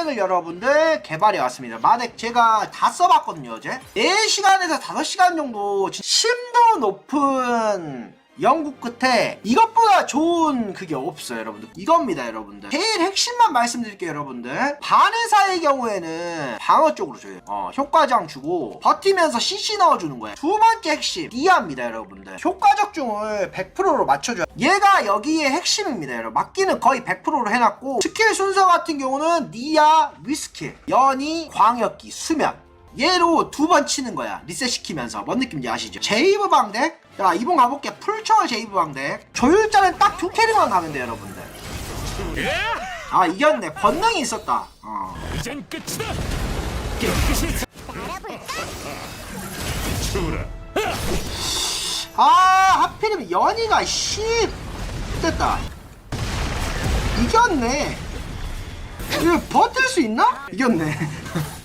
마덱을 여러분들 개발해 왔습니다. 마덱 제가 다 써봤거든요, 어제. 4시간에서 5시간 정도 진- 심도 높은 연구 끝에 이것보다 좋은 그게 없어요, 여러분들. 이겁니다, 여러분들. 제일 핵심만 말씀드릴게요, 여러분들. 반의사의 경우에는 방어 쪽으로 줘요. 어, 효과장 주고 버티면서 CC 넣어주는 거예요. 두 번째 핵심, 니아입니다, 여러분들. 효과 적중을 100%로 맞춰줘요. 얘가 여기에 핵심입니다, 여러분. 막기는 거의 100%로 해놨고 스킬 순서 같은 경우는 니아, 위스킬, 연이, 광역기, 수면. 얘로 두 번 치는 거야. 리셋 시키면서. 뭔 느낌인지 아시죠? 제이브 방덱? 자, 이번 가볼게. 풀초월 제이브 방덱. 조율자는 딱 두 캐릭만 가면 돼요, 여러분들. 아, 이겼네. 권능이 있었다. 어. 이젠 끝이다. 깨끗이 추라. 아, 하필이면 연이가, 씨. 됐다. 이겼네. 이거 버틸 수 있나? 이겼네.